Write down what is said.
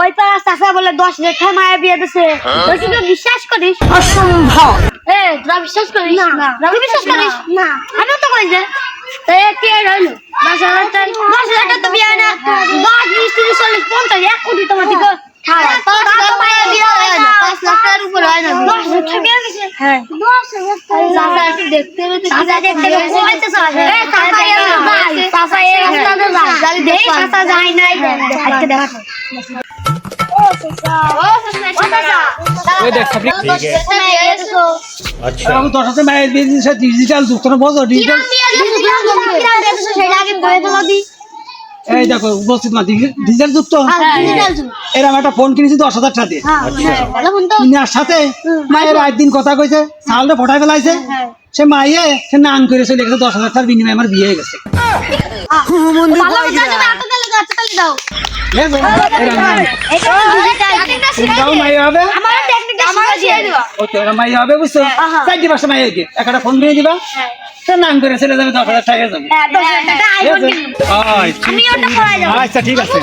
ওই তো চাচা বলে দশ হাজার টাকা মায়ের বিয়ে দিছে। তুই কি বিশ্বাস করিস? অসম্ভব। এ তোরা বিশ্বাস করিস? না তুই বিশ্বাস করিস? না। আমি তো কই যে এ কি আর হইল দশ হাজার টাকা দশ হাজার তো বিয়ে হয় না। দশ বিশ তিরিশ চল্লিশ পঞ্চাশ এক কোটি তোমার দিকে পাঁচ লাখ মায়ের বিয়ে হয় হয় হ্যাঁ দেখতে চাচা যায় নাই। ডিজিটাল আচ্ছা। একটা ফোন কিনেছি দশ হাজার আচ্ছা। সাথে মায়ের রাত দিন কথা কইছে চাউলটা ফোটায় ফেলাইছে। সে মাইয়ে সে নাম করে দশ হাজার টাকার বিনিময়ে আমার বিয়ে হয়ে গেছে। বুঝছ? এরকম তোমরাও মাইয়ে হবে? ও তো এরকম মাইয়ে হবে বুঝছ? চারটি পাঁচটা মাইয়ে হইকে একটা ফোন দিয়ে দিবা। সে নাম করে চলে যাবে। দশ হাজার টাকা যাবে। ঠিক আছে? আচ্ছা ঠিক আছে।